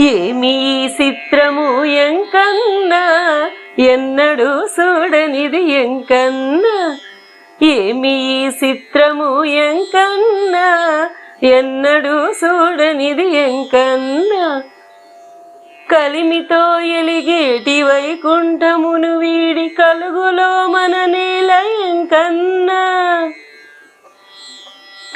ఏమి చిత్రము ఎంకన్నా? ఎన్నడూ చూడనిది ఎంకన్నా? ఏమి చిత్రము ఎంకన్నా? ఎన్నడూ చూడనిది ఎంకన్నా? కలిమితో ఎలిగేటి వైకుంఠమును వీడి కలుగులో మన నేల ఎంకన్నా?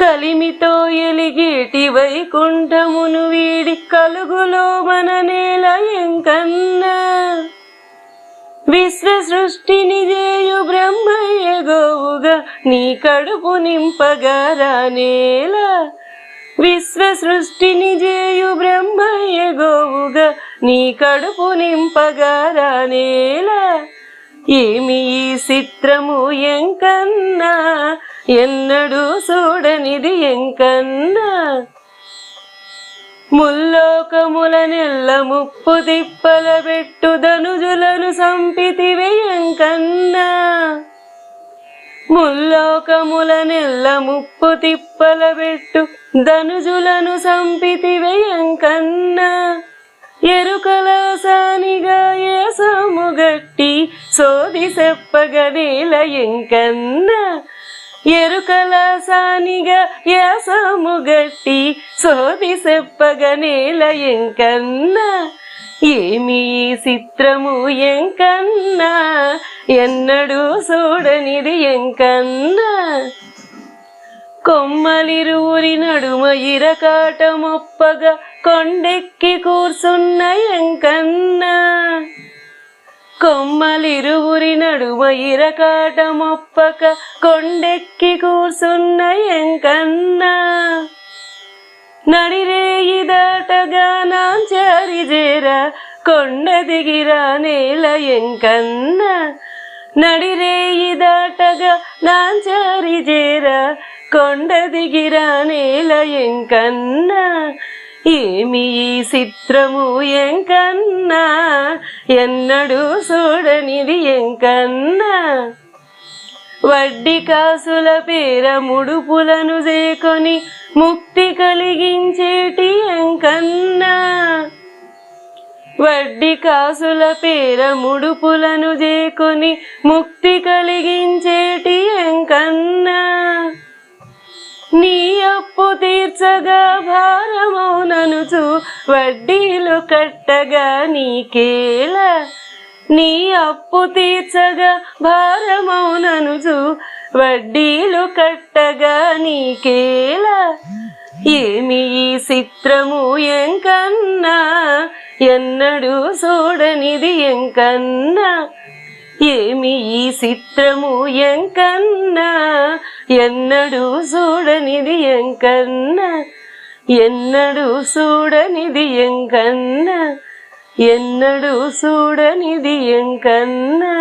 కలిమితో ఎలిగేటి వైకుంఠమును వీడి కలుగులో మన నేల ఎంకన్నా. విశ్వ సృష్టిని చేయు బ్రహ్మయ్య గోవుగా నీ కడుపు నింపగా రానేల విశ్వ సృష్టిని చేయు బ్రహ్మయ్య గోవుగా నీ కడుపు నింపగా రానేల ఏమి ఈ చిత్రము ఎంకన్నా? ఎన్నడూ చూడనిది ఎంకన్నా. ముల్లోకముల నెల్ల ముప్పు తిప్పల పెట్టు ధనుజులను సంపితివే ఎంకన్నా. ముల్లోకముల నెల్ల ముప్పు తిప్పల పెట్టు ధనుజులను సంపితివే ఎంకన్నా. ఎరుకల సానిగా ఏసము గట్టి సోది చెప్పగనేల ఎంకన్నా. ఎరుకల సానిగా యాసము గట్టి సోది చెప్పగనేల ఎంకన్నా. ఏమి ఈ చిత్రము ఎంకన్నా? ఎన్నడూ చూడనిది ఎంకన్నా. కొమ్మలిరువురి నడుమ ఇరకాట మొప్పగా కొండెక్కి కూర్చున్న ఎంకన్నా. కొమ్మలిరువురి నడుమ ఇరకాట మొప్పక కొండెక్కి కూర్చున్న ఎంకన్నా. నడిరేయి దాటగా నాంచారి చేర కొండ దిగిరా నేల ఎంకన్నా. నడిరేయి దాటగా నాంచారి చేర కొండ దిగిరా నేల ఎంకన్నా. ఏమి ఈ చిత్రము ఎంకన్నా? ఎన్నడూ చూడనిది ఎంకన్నా? వడ్డీ కాసుల పేర ముడుపులను చేకొని ముక్తి కలిగించేటి ఎంకన్నా? వడ్డీ కాసుల పేర ముడుపులను చేకొని ముక్తి కలిగించేటి ఎంకన్నా? నీ అప్పు తీర్చగా భారమౌననుచు వడ్డీలు కట్టగా నీకేలా నీ అప్పు తీర్చగా భారమౌననుచు వడ్డీలు కట్టగా నీకేలా ఏమి ఈ చిత్రము ఎంకన్నా? ఎన్నడూ చూడనిది ఎంకన్నా? ఏమి ఈ చిత్రము ఎంకన్నా? ఎన్నడూ చూడనిది ఎంకన్నా? ఎన్నడూ చూడనిది ఎంకన్నా? ఎన్నడూ చూడనిది ఎంకన్నా?